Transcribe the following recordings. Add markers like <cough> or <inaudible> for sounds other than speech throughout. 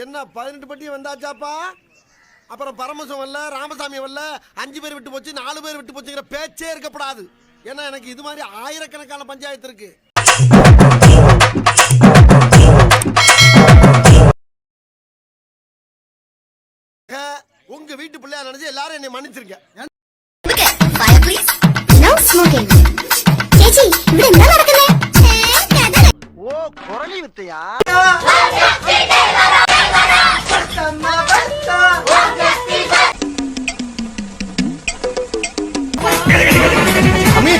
என்ன பதினெட்டு பட்டியும் வந்தாச்சாப்பா? அப்புறம் பரமசம் வரல ராமசாமி வரல அஞ்சு பேர் விட்டு போச்சு நாலு பேர் விட்டு போச்சுங்கிற பேச்சே இருக்கப்படாது ஏன்னா எனக்கு இது மாதிரி ஆயிரக்கணக்கான பஞ்சாயத்து இருக்கு. உங்க வீட்டு பிள்ளையா நினைச்சு எல்லாரும் என்னை மன்னிச்சிருக்கேன் ஓ குரலி வித்தையா?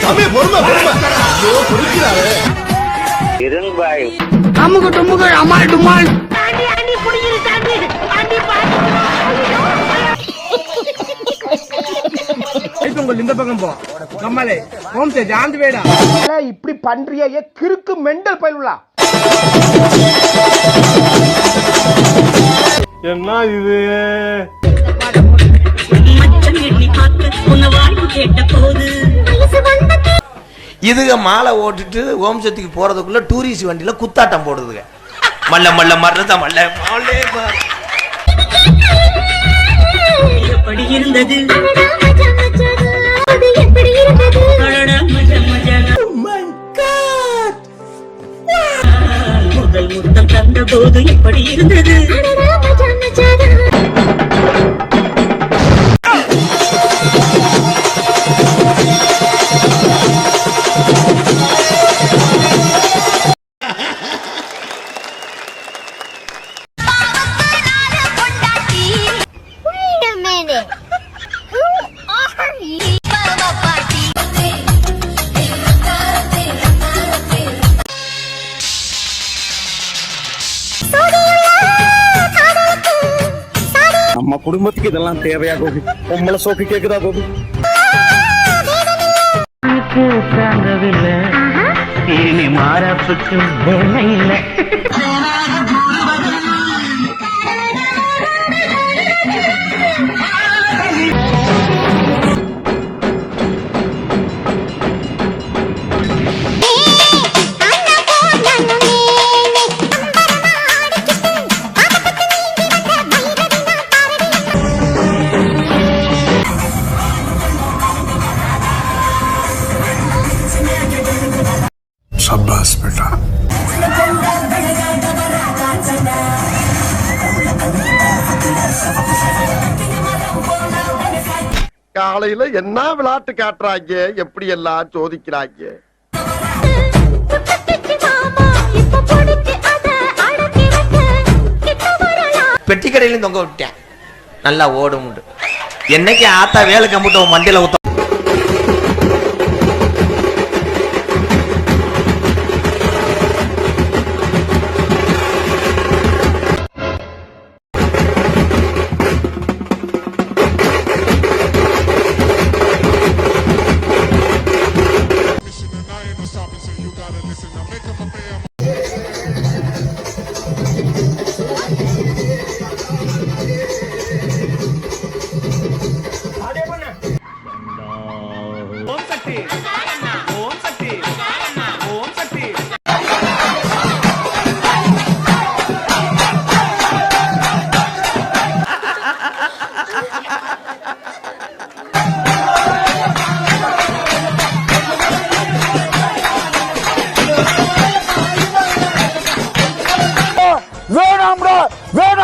தம்பி அமால் டுமால் இந்த பக்கம் போ கம்மலே ஆந்து வேடா இப்படி பண்றிய ஏ கிறுக்கு மெண்டல் பயிலுலா கேட்ட போது இதுக மாலை ஓட்டிட்டு ஓம் சக்திக்கு போறதுக்குள்ள டூரிஸ்ட் வண்டியில குத்தாட்டம் போடுதுங்க மல்ல மல்ல மர்றத மல்ல மாலே பார். எப்படி இருந்தது. முதல் முத்தம் தந்த போது எப்படி இருந்தது நம்ம குடும்பத்துக்கு இதெல்லாம் தேவையா கோபி? உம்மள சோக்கு கேக்குதா கோபி? இனி மாறப்புக்கு வேலை இல்லை. <laughs> காலையில என்ன விளையாட்டு காட்டுறாங்க? எப்படி எல்லாம் சோதிக்கிறாங்க? பெட்டி கடையிலும் தொங்க விட்டேன் நல்லா ஓடும் என்னைக்கு ஆத்தா வேலை கம்பிட்டு உன் மண்டியில ஊத்த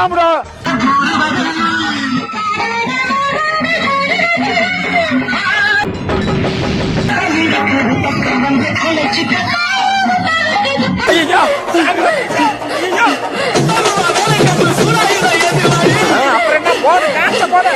வேணாம்டா அப்புறம் என்ன? போடு டான்ஸ் போடு.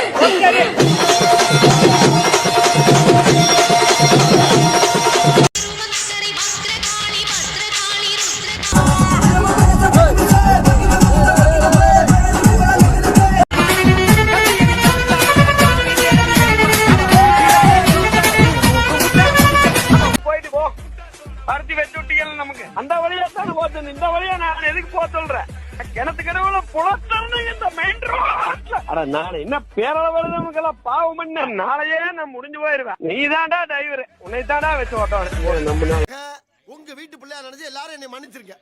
அந்த வழியா தான் போச்சு இந்த வழியா நான் எதுக்கு போக சொல்றேன்? கிணத்து கடவுள புலத்தன்னு இந்த மெயின் ரோட்ல அட நான் என்ன பேரளவு நமக்கெல்லாம் பாவம் பண்ண? நாளையே நான் முடிஞ்சு போயிருவேன். நீ தான்டா டிரைவர் உன்னை தான்டா வச்சு ஓட்டம் நம்ம உங்க வீட்டு பிள்ளையா நினைச்சு எல்லாரும் என்னை மன்னிச்சிருக்கேன்